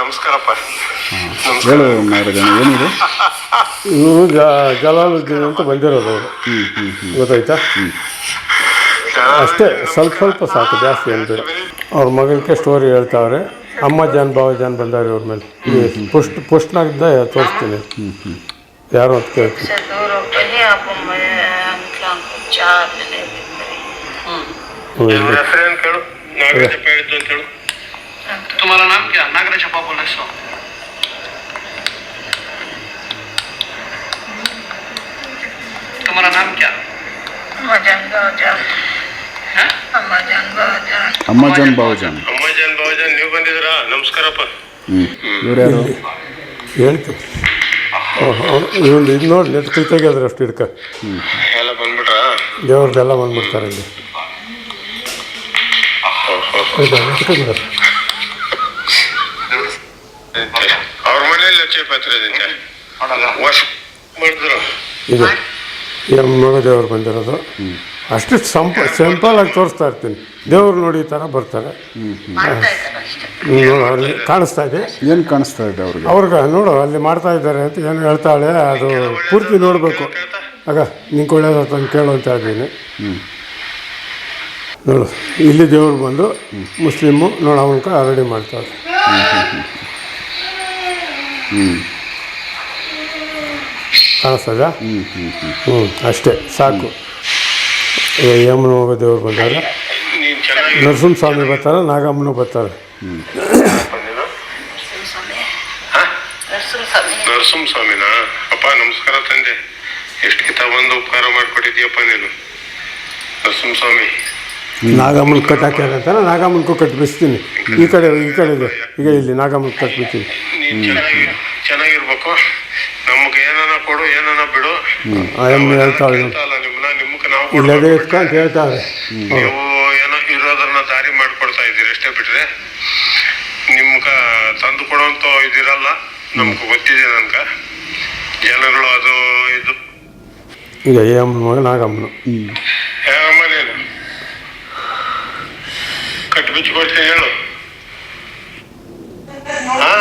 ನಮಸ್ಕಾರಪ್ಪ ಹೇಳು ಏನಿದೆ? ಇವರು ಜಲಾಲುದ್ದೀನ್ ಅಂತ ಬಂದಿರೋದು. ಅವರು ಗೊತ್ತಾಯ್ತಾ? ಅಷ್ಟೇ ಸ್ವಲ್ಪ ಸ್ವಲ್ಪ ಸಾಕು ಜಾಸ್ತಿ ಅಂದರೆ ಅವ್ರ ಮಗನಿಗೆ ಸ್ಟೋರಿ ಹೇಳ್ತಾವ್ರೆ. ಅಮ್ಮ ಜಾನ್ ಬಾವ ಜಾನ್ ಬಂದವ್ರೆ ಅವ್ರ ಮೇಲೆ. ಪುಸ್ಟ್ ಪುಷ್ಟ್ನಾಗಿದ್ದ ತೋರಿಸ್ತೀನಿ. ಯಾರು ಅಂತ ಕೇಳ್ತೀನಿ. Sedurupanya तुम्हारा नाम क्या नागराज अप्पा बोले सो तुम्हारा नाम क्या Majan Bajan है Majan Bajan ಅಮ್ಮಜಾನ್ ಬಾವುಜಾನ್ ಅಮ್ಮಜಾನ್ ಬಾವಜಾನ್ ನೀವು ಬಂದಿದ್ದೀರಾ ನಮಸ್ಕಾರಪ್ಪ ಹ್ಞೂ ಇವ್ರು ಯಾರು ಹೇಳ್ತೀನಿ ಇವನು ಇದು ನೋಡಿ ನೆಟ್ ತೆಗಿಯೋದ್ರೆ ಅಷ್ಟು ಹಿಡ್ಕ ಎಲ್ಲ ಬಂದ್ಬಿಟ್ರಾ ದೇವ್ರದ್ದೆಲ್ಲ ಬಂದ್ಬಿಡ್ತಾರೆ ಇಲ್ಲಿ ಆಯ್ತಾ? ಅವ್ರ ಮನೇಲಿ ಲಕ್ಷ ಪಾತ್ರ ಇದೆ ವರ್ಷ ಮಾಡಿದ್ರು. ಇದು ಮಗ ದೇವ್ರು ಬಂದಿರೋದು. ಅಷ್ಟು ಸಂಪ ಸಿಂಪಲ್ ಆಗಿ ತೋರಿಸ್ತಾ ಇರ್ತೀನಿ. ದೇವ್ರು ನೋಡಿ ಈ ಥರ ಬರ್ತಾರೆ. ನೋಡು ಅಲ್ಲಿ ಕಾಣಿಸ್ತಾ ಇದೆ. ಏನು ಕಾಣಿಸ್ತಾ ಇದೆ ಅವ್ರಿಗೆ? ಅವ್ರಿಗೆ ನೋಡು ಅಲ್ಲಿ ಮಾಡ್ತಾ ಇದ್ದಾರೆ ಅಂತ ಏನು ಹೇಳ್ತಾಳೆ ಅದು ಪೂರ್ತಿ ನೋಡಬೇಕು. ಆಗ ನಿಂಗೆ ಒಳ್ಳೇದು ಅಂತ ಕೇಳು ಅಂತ ಇದ್ದೀನಿ ನೋಡು ಇಲ್ಲಿ ದೇವ್ರು ಬಂದು ಮುಸ್ಲಿಮು ನೋಡು ಅವನ್ಕ ರೆಡಿ ಮಾಡ್ತಾರೆ ಕಾಣಿಸ್ತದ? ಹ್ಞೂ ಅಷ್ಟೇ ಸಾಕು. ಯಮನ ದೇವರು ಬಂದಾಗ ನರಸಿಂಹ ಸ್ವಾಮಿ ನರಸಿಂಹಸ್ವಾಮಿ ಬರ್ತಾರೆ ನಾಗಮ್ಮನೂ ಬರ್ತಾರೆ. ನೀನು Rasul Sami ನರಸಿಂಹ ಸ್ವಾಮಿನಾ ಅಪ್ಪ ನಮಸ್ಕಾರ ತಂದೆ. ಎಷ್ಟು ಕಿತ ಬಂದು ಉಪಕಾರ ಮಾಡ್ಕೊಟ್ಟಿದ್ಯಪ್ಪ ನೀನು? ನರಸಿಂಹ ಕಟ್ಟಾಕ ನಾಗಮ್ಮನ ಕಟ್ಟಾಕ್ಯಾರಂತಾನೆ ನಾಗಮ್ಮನಿಗೂ ಕಟ್ಟಿಬಿಸ್ತೀನಿ ಈ ಕಡೆ ಈ ಕಡೆ ಇದೆ. ಈಗ ಇಲ್ಲಿ ನಾಗಮ್ಮನ ಕಟ್ಬಿಡ್ತೀನಿ ನೀನ್ ಚೆನ್ನಾಗಿ ಚೆನ್ನಾಗಿರ್ಬೇಕು. ನಮ್ಗೆ ಏನನ ಕೊಡು ಏನನ ಬಿಡು. ಅಯ್ಯಮ್ಮ ಹೇಳ್ತಾಳೆ ಅಂತ ಅಲ್ಲ ನಿಮ್ಮನ್ನ ನಿಮ್ಗೆ ನಾವು ಇಲ್ಲದೆ ಅಂತ ಹೇಳ್ತಾವೆ ನೀವು ಏನೋ ಇರೋದನ್ನ ದಾರಿ ಮಾಡ್ಕೊಡ್ತಾ ಇದ್ದೀರಿ ಅಷ್ಟೇ ಬಿಟ್ರೆ. ನಿಮ್ಗೆ ತಂದು ಕೊಡೋಂತ ಇದಿರಲ್ಲ. ನಮ್ಗೆ ಗೊತ್ತಿದೆ ನನ್ಗೆ. ಜನಗಳು ಅದು ಇದು. ಈಗ ಅಮ್ಮನ ಮಗ ನಾಗಮ್ಮನು ಹೇಗಮ್ಮ ನೀನು ಕಟ್ಟಿ ಬಿಚ್ಚಿ ಕೊಡ್ತೀನಿ ಹೇಳು. ಹಾ?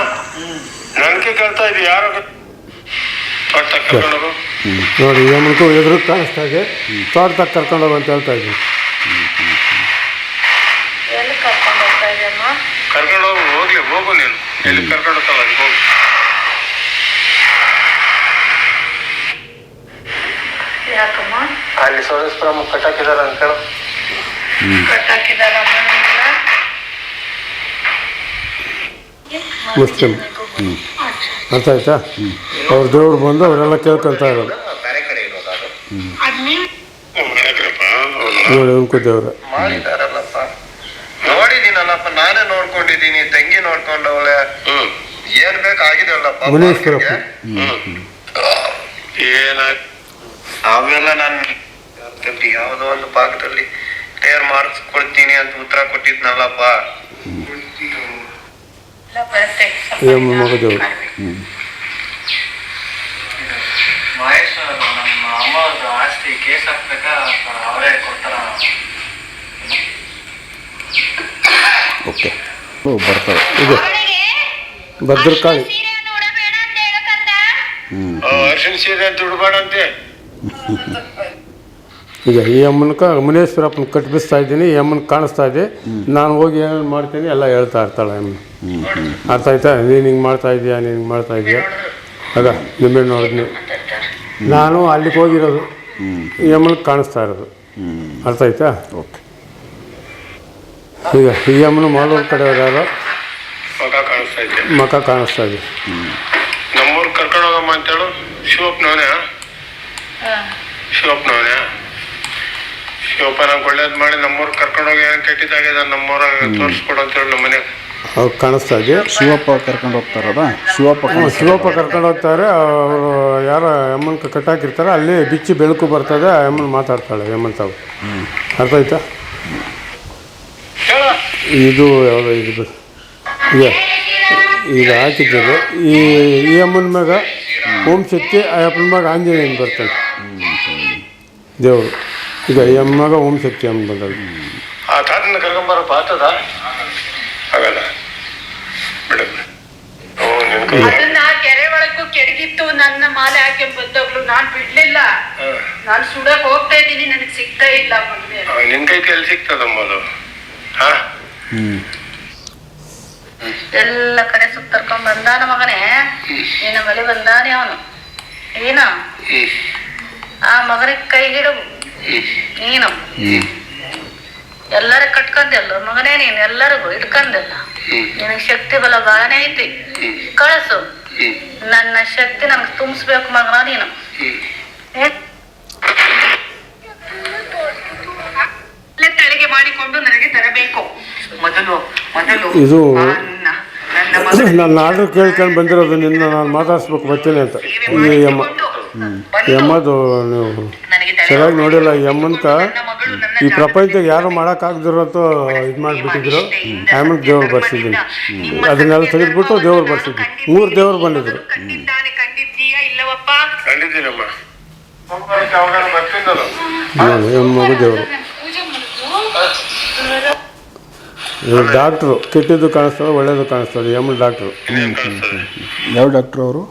ನನ್ಗೆ ಕೇಳ್ತಾ ಇದ್ದೀವಿ ಯಾರು ಕರ್ಕೊಂಡು ನೋಡಿ ಅಮ್ಮನಿಗೂ ಎದುರು ಕಾಣಿಸ್ತಾ ಇದೆ. ತೋಟದಾಗ ಕರ್ಕೊಂಡು ಹೋಗು ಅಂತ ಹೇಳ್ತಾ ಇದ್ದೀನಿ. ಎಲ್ಲಿ ಕರ್ಕೊಂಡು ಹೋಗು ಹೋಗ್ಲಿ ಹೋಗು ನೀನು. ಎಲ್ಲಿ ಕರ್ಕೊಂಡು ಹೋಗಲ್ಲ ಅಲ್ಲಿ ಹೋಗು. ಯಾಕಮ್ಮ? ಅಲ್ಲಿ ಸೋರೇಶ್ವರಮ್ಮ ಕಟ್ಟಾಕಿದಾರ ಅಂತ ಹೇಳು. ಕಟ್ಟಾಕಿದಾರಮ್ಮ ಮುಸ್ಲಿಮ್ ಅರ್ಥ ಆಯ್ತಾ? ಅವ್ರ ದೇವ್ರು ಬಂದು ಅವರೆಲ್ಲ ಕೇಳ್ಕೊಂತ ಇರೋದು. ನೋಡಿ ಉನ್ಕು ದೇವ್ರು. ಮಾಡಿದಾರಲ್ಲಪ್ಪ. ನೋಡಿದೀನಲ್ಲಪ್ಪ ನಾನೇ ನೋಡ್ಕೊಂಡಿದ್ದೀನಿ ತಂಗಿ ನೋಡ್ಕೊಂಡವಳೆ. ಹ್ಮ್. ಏನ್ ಬೇಕಾಗಿದೆಯಲ್ಲಪ್ಪ ಮುನೇಶ್ವರಪ್ಪ ಏನ? ಅವೆಲ್ಲ ನಾನು ಯಾವುದೋ ಒಂದು ಭಾಗದಲ್ಲಿ ತಯಾರು ಮಾಡಿಸ್ಕೊಳ್ತೀನಿ ಅಂತ ಉತ್ತರ ಕೊಟ್ಟಿದ್ನಲ್ಲಪ್ಪ. ಎಲ್ಲ ಬರುತ್ತೆ ಈ ಅಮ್ಮನ ಮಗ ದೇವ್ರು ಮಹೇಶ್ ನಮ್ಮ ಅಮ್ಮ ಆಸ್ತಿ ಕೇಸ್ ಹಾಕ್ಬೇಕಾ ಅವರೇ ಕೊಡ್ತಾರ? ಓಕೆ. ಓ ಬರ್ತಾರೆ. ಇದು ಭದ್ರಕಾಳಿ. ಅರ್ಶಿನ ಸೀರೆ ದುಡ್ಬೇಡ ಅಂತೆ ಈಗ ಈ ಅಮ್ಮನಕ ಮುನೇಶ್ವರಪ್ಪನ ಕಟ್ಬಿಸ್ತಾ ಇದ್ದೀನಿ ಈ ಅಮ್ಮನ ಕಾಣಿಸ್ತಾ ಇದೆ. ನಾನು ಹೋಗಿ ಏನೇನು ಮಾಡ್ತೀನಿ ಎಲ್ಲ ಹೇಳ್ತಾ ಇರ್ತಾಳೆ ಅಮ್ಮ ಅರ್ಥ ಆಯ್ತಾ? ನೀನು ಹಿಂಗೆ ಮಾಡ್ತಾ ಇದೀಯಾ ನೀನು ಹಿಂಗೆ ಮಾಡ್ತಾ ಇದೀಯಾ? ಆಗ ನಿಂಬೆ ನೋಡಿದ್ನಿ ನಾನು. ಅಲ್ಲಿಗೆ ಹೋಗಿರೋದು. ಈ ಅಮ್ಮನ ಕಾಣಿಸ್ತಾ ಇರೋದು. ಅರ್ಥ ಆಯ್ತಾ? ಓಕೆ. ಈಗ ಈ ಎಮ್ಮನು ಮಾಲೂರು ಕಡೆ ಹೋದಾಗ ಮಗ ಕಾಣಿಸ್ತಾ ಇದ್ದೆ ಮಕ ಕಾಣಿಸ್ತಾ ಇದೆ. ನಮ್ಮೂರು ಕರ್ಕೊಂಡು ಹೋಗಮ್ಮ ಅಂತೇಳು ಶಿವಪ್ಪನವನೇ? ಶಿವಪ್ಪನವನೇ? ಶಿವಪ್ಪ ನಮ್ಗೆ ಒಳ್ಳೇದು ಮಾಡಿ ನಮ್ಮೂರು ಕರ್ಕೊಂಡು ಹೋಗಿ ಏನ್ ಕೆಟ್ಟಿದ್ದಾಗಿದೆ ನಮ್ಮೂರಾಗ ತೋರಿಸ್ಕೊಡು ಅಂತೇಳಿ ನಮ್ಮ ಮನೆಗೆ ಅವ್ರು ಕಾಣಿಸ್ತಾ ಇದೆ ಶಿವಪ್ಪ ಕರ್ಕೊಂಡು ಹೋಗ್ತಾರದ ಶಿವಪ್ಪ ಶಿವಪ್ಪ ಕರ್ಕೊಂಡು ಹೋಗ್ತಾರೆ. ಅವರು ಯಾರೋ ಕಟ್ ಕಟ್ಟಾಕಿರ್ತಾರೆ. ಅಲ್ಲಿ ಬಿಚ್ಚಿ ಬೆಳಕು ಬರ್ತದೆ. ಆ ಅಮ್ಮನ ಮಾತಾಡ್ತಾಳೆ ಅಮ್ಮನ ತಾವು. ಅರ್ಥ ಆಯ್ತಾ ಇದು ಯಾವುದೋ ಇದು ಇದೆ. ಹಾಕಿದ್ದೇವೆ. ಈ ಈ ಅಮ್ಮನ ಮ್ಯಾಗ ಓಂ ಶಕ್ತಿ ಆ ಅಪ್ಪನ ಮ್ಯಾಗ ಆಂಜನೇಯನ್ ಬರ್ತಾನೆ. ದೇವರು. ಈಗ ಈ ಅಮ್ಮಗ ಮ್ಯಾಗ ಓಂ ಶಕ್ತಿ ಅಮ್ಮ ಬಂದಾಗ ಆ ತಾತನ ಕರ್ಕೊಂಬರ ಪಾತದ ಆಗಲ್ಲ ಅದನ್ನ ಕೆರೆ ಒಳಗೂ ಕೆಡಗಿತ್ತು ನನ್ನ ಮಾಲೆ ಹಾಕಿ ಬಂದವ್ಳು ನಾನ್ ಬಿಡ್ಲಿಲ್ಲ. ನಾನ್ ಸುಡಕ್ ಹೋಗ್ತಾ ಇದ್ದೀನಿ ನನಗ್ ಸಿಗ್ತಾ ಇಲ್ಲ ಮದ್ವೆ ನಿನ್ ಕೈ ಎಲ್ಲಿ ಸಿಗ್ತದಮ್ಮ ಅದು ಹಾ ಎಲ್ಲ ಕಡೆ ಸುತ್ತರ್ಕೊಂಡ್ ಬಂದಾನ ಮಗನೇ. ನಿನ್ನ ಬಳಿ ಬಂದಾನೆ ಅವನು. ಏನ? ಆ ಮಗನಿಗೆ ಕೈ ಹಿಡು. ನೀನು. ಎಲ್ಲರ ಕಟ್ಕೊಂಡೆಲ್ಲ ಮಗನೇ ನೀನು? ಎಲ್ಲರಿಗೂ ಇಟ್ಕೊಂಡೆಲ್ಲ ನಿನಗೆ ಶಕ್ತಿ ಬಲ ಬಾಳನೆ ಐತಿ ಕಳಸು. ನನ್ನ ಶಕ್ತಿ ನನ್ಗೆ ತುಂಬಿಸ್ಬೇಕು ಮಗನ ನೀನು. ತಳಿಗೆ ಮಾಡಿಕೊಂಡು ನನಗೆ ತರಬೇಕು. ಮೊದಲು ಮೊದಲು ಇದು ನನ್ನ- ಆರ್ಡರ್ ಕೇಳ್ಕೊಂಡು ಬಂದಿರೋದು ನಿನ್ನ ನಾನು ಮಾತಾಡಿಸ್ಬೇಕು ಬರ್ತೀನಿ ಅಂತ. ಈ ಅಮ್ಮ ಈ ಅಮ್ಮದು ನೀವು ಸರಿಯಾಗಿ ನೋಡಿಲ್ಲ ಈ ಈ ಪ್ರಪಂಚದಾಗ ಯಾರು ಮಾಡೋಕ್ಕಾಗ್ದಿರೋಂತ ಇದು ಮಾಡಿಬಿಟ್ಟಿದ್ರು. ಆಮೇಲೆ ದೇವ್ರು ಬರ್ಸಿದ್ದೀನಿ ಅದನ್ನೆಲ್ಲ ತೆಗೆದ್ಬಿಟ್ಟು ದೇವ್ರು ಬರ್ಸಿದ್ವಿ ಮೂರು ದೇವ್ರು ಬಂದಿದ್ರು. ಮಗು ದೇವರು? ಇವ್ರು ಡಾಕ್ಟ್ರು. ಕೆಟ್ಟಿದ್ದು ಕಾಣಿಸ್ತದೆ ಒಳ್ಳೇದು ಕಾಣಿಸ್ತದೆ. M doctor. ಯಾವ ಡಾಕ್ಟ್ರು ಅವರು?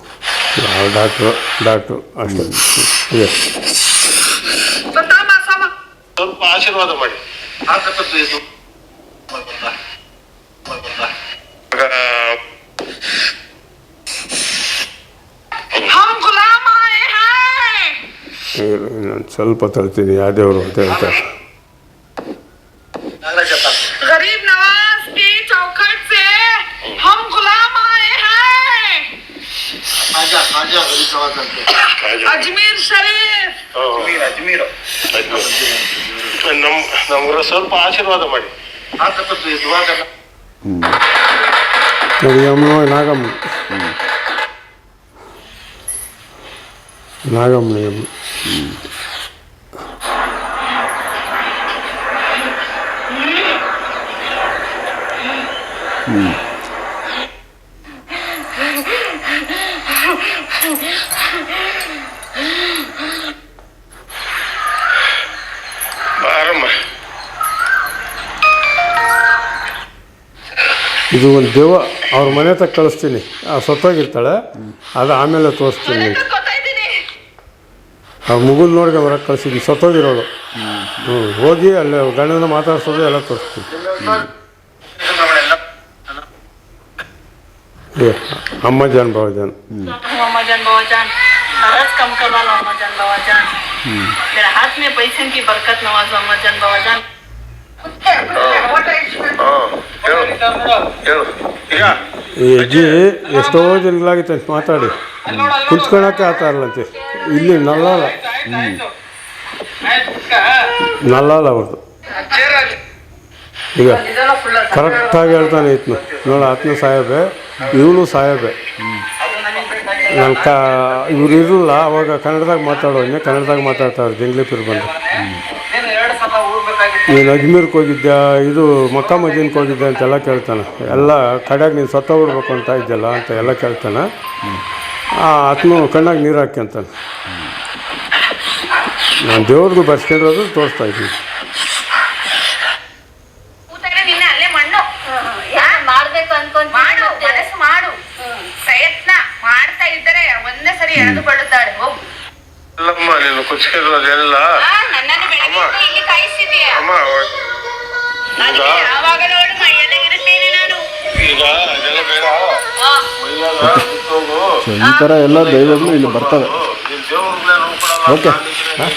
ಯಾವ ಡಾಕ್ಟ್ರು? ಡಾಕ್ಟ್ರು. ಅಷ್ಟೇ. ಸ್ವಲ್ಪ ಆಶೀರ್ವಾದ ಮಾಡಿ ಹಾಕತ್ತದ್ದು ಇದು ಆಗ ನಾನು ಸ್ವಲ್ಪ ತಳ್ತೀನಿ ಯಾವ ದೇವರು ಅಂತ ಹೇಳ್ತಾರೆ ನಾಗರಾಜ ತಾತ. गरीब नवाज की चौखट से हम गुलाम आए हैं ಆಜಾ ಆಜಾ ಗರೀಬ್ ನವಾಜ್ ಅಂತೆ. अजमेर शरीफ ಅಜ್ಮೀರ್ ಅಜ್ಮೀರ್ ನಮ್ ನಮ್ಗೆ ಸ್ವಲ್ಪ ಆಶೀರ್ವಾದ ಮಾಡಿ ಹಾಕತ್ತದ್ದು ಇದು ಇವಾಗ ಇದು ಒಂದು ದೆವ್ವ ಅವ್ರ ಮನೆ ಹತ್ರ ಕಳಿಸ್ತೀನಿ. ಆ ಸತ್ತೋಗಿರ್ತಾಳೆ. ಅದು ಆಮೇಲೆ ತೋರಿಸ್ತೀನಿ. ಆ ಮುಗುಲ್ ನೋಡಿ ಅವ್ರ ಕಳಿಸಿದ್ವಿ ಸತ್ತೋಗಿರೋಳು. ಹ್ಞೂ ಹೋಗಿ ಅಲ್ಲಿ ಗಂಡನ ಮಾತಾಡ್ಸೋದು ಎಲ್ಲ ತೋರಿಸ್ತೀನಿ. ಏ ಅಮ್ಮ ಜಾನ್ ಬಾವ ಜಾನ್ ಹ್ಞೂ ಹೇಳು ಅಜ್ಜಿ, ಎಷ್ಟೋ ಜನಗಳಾಗಿತ್ತು ಅಂತ ಮಾತಾಡಿ. ಕುಂಚ್ಕೊಳಕ್ಕೆ ಆತ ಇರಲಂತೆ ಇಲ್ಲಿ ನಲ್ಲಾಲ ನಲ್ಲಾಲ ಅವ್ರದ್ದು ಈಗ ಕರೆಕ್ಟಾಗಿ ಹೇಳ್ತಾನೆ ಇತ್ತು ನೋಡ ಆತ್ಮ ಸಾಹೇಬೆ ಇವನು ಸಾಹೇಬೆ ನನ್ನ ಕ ಇವ್ರು ಇರಲಿಲ್ಲ, ಅವಾಗ ಕನ್ನಡದಾಗ ಮಾತಾಡೋಣ ಕನ್ನಡದಾಗ ಮಾತಾಡ್ತಾವ್ರು ಜಂಗ್ಲಿ ಬಂದು. ನೀನು ಅಜ್ಮೀರ್ಗೆ ಹೋಗಿದ್ದೆ ಇದು ಮಕ್ಕ ಮದೀನ್ಗೆ ಹೋಗಿದ್ದೆ ಅಂತೆಲ್ಲ ಕೇಳ್ತಾನೆ. ಎಲ್ಲ ಕಡೆಯಾಗ ನೀನು ಸತ್ತ ಬಿಡ್ಬೇಕು ಅಂತ ಇದ್ದಲ್ಲ ಅಂತ ಎಲ್ಲ ಕೇಳ್ತಾನೆ. ಆತ್ಮ ಕಣ್ಣಾಗ ನೀರು ಹಾಕ್ಯಂತಾನೆ ನಾನು ದೇವ್ರಿಗೂ ಬರ್ಸ್ಕೊಂಡಿರೋದು ತೋರಿಸ್ತಾ ಇದ್ದೀನಿ. ನಿನ್ನೆ ಅಲ್ಲೇ ಮಣ್ಣು. ಮಾಡ್ಬೇಕು ಅನ್ಕೊಂತ ಮಾಡು ಮನಸ್ಸು ಮಾಡು. ಪ್ರಯತ್ನ ಮಾಡ್ತಾ ಇದ್ದರೆ ಒಂದೇ ಸರಿ ಹೋಗು. ಅಲ್ಲಮ್ಮ ನನಗೆ ಯಾವಾಗ ನೋಡು ಮೈಯಲ್ಲೇ ಇರುತ್ತೇನೆ ನಾನು. ಈಗ ಅದೆಲ್ಲ ಬೇಡ. ಮೈಯಾಗ ಬಿಟ್ಟೋಗು ಸೊ ಈ ಥರ ಎಲ್ಲ ದೈವಗಳು ಇಲ್ಲಿ ಬರ್ತವೆ. ನಿನ್ ದೇವ್ರನ್ನೇ ನೋಡ್ಕೊಳಲ್ಲ, ಓಕೆ. ನಾನ್.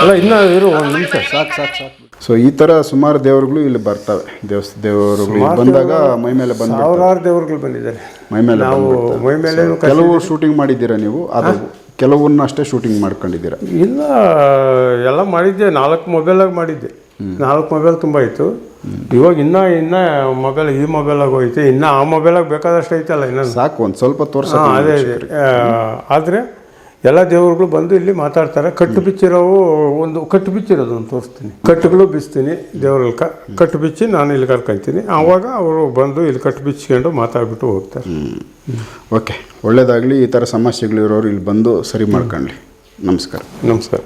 ಅಲ್ಲ ಇನ್ನೂ ಇರು ಒಂದು ನಿಮಿಷ. ಸಾಕು ಸಾಕು ಸಾಕು. ಸೊ ಈ ಥರ ಸುಮಾರು ದೇವರುಗಳು ಇಲ್ಲಿ ಬರ್ತವೆ. ದೇವಸ್ ದೇವರುಗಳು ಇಲ್ಲಿ ಬಂದಾಗ ಮೈ ಮೇಲೆ ಬಂದು ಸಾವಿರಾರು ದೇವರುಗಳು ಬಂದಿದ್ದಾರೆ. ಮೈ ಮೇಲೆ ನಾವು ಬಂದ್ಬಿಡ್ತವೆ. ಮೈ ಮೇಲೆ So, ಕೆಲವು ಶೂಟಿಂಗ್ ಮಾಡಿದ್ದೀರಾ ನೀವು? ಅದು ಕೆಲವನ್ನ ಅಷ್ಟೇ ಶೂಟಿಂಗ್ ಮಾಡ್ಕೊಂಡಿದ್ದೀರಾ? ಇಲ್ಲ ಎಲ್ಲ ಮಾಡಿದ್ದೆ. ನಾಲ್ಕು ಮೊಬೈಲಾಗಿ ಮಾಡಿದ್ದೆ. ನಾಲ್ಕು ಮೊಬೈಲ್ ತುಂಬ ಇತ್ತು. ಇವಾಗ ಇನ್ನೂ ಇನ್ನೂ ಮೊಬೈಲ್ ಈ ಮೊಬೈಲ್ ಹೋಯ್ತು ಇನ್ನೂ ಆ ಮೊಬೈಲಾಗ ಬೇಕಾದಷ್ಟು ಐತಲ್ಲ ಇನ್ನೊಂದು ಸಾಕು ಒಂದು ಸ್ವಲ್ಪ ತೋರಿಸ ಅದೇ ಆದರೆ ಎಲ್ಲ ದೇವರುಗಳು ಬಂದು ಇಲ್ಲಿ ಮಾತಾಡ್ತಾರೆ. ಕಟ್ಟು ಬಿಚ್ಚಿರೋವು ಒಂದು ಕಟ್ಟು ಬಿಚ್ಚಿರೋದು ಒಂದು ತೋರಿಸ್ತೀನಿ. ಕಟ್ಟುಗಳು ಬಿಸ್ತೀನಿ ದೇವ್ರಲ್ಕ ಕಟ್ಟು ಬಿಚ್ಚಿ ನಾನು ಇಲ್ಲಿ ಕರ್ಕೊಂತೀನಿ. ಆವಾಗ ಅವರು ಬಂದು ಇಲ್ಲಿ ಕಟ್ಟು ಬಿಚ್ಕೊಂಡು ಮಾತಾಡ್ಬಿಟ್ಟು ಹೋಗ್ತಾರೆ. ಓಕೆ ಒಳ್ಳೇದಾಗಲಿ. ಈ ಥರ ಸಮಸ್ಯೆಗಳಿರೋರು ಇಲ್ಲಿ ಬಂದು ಸರಿ ಮಾಡ್ಕೊಳ್ಳಿ ನಮಸ್ಕಾರ. ನಮಸ್ಕಾರ.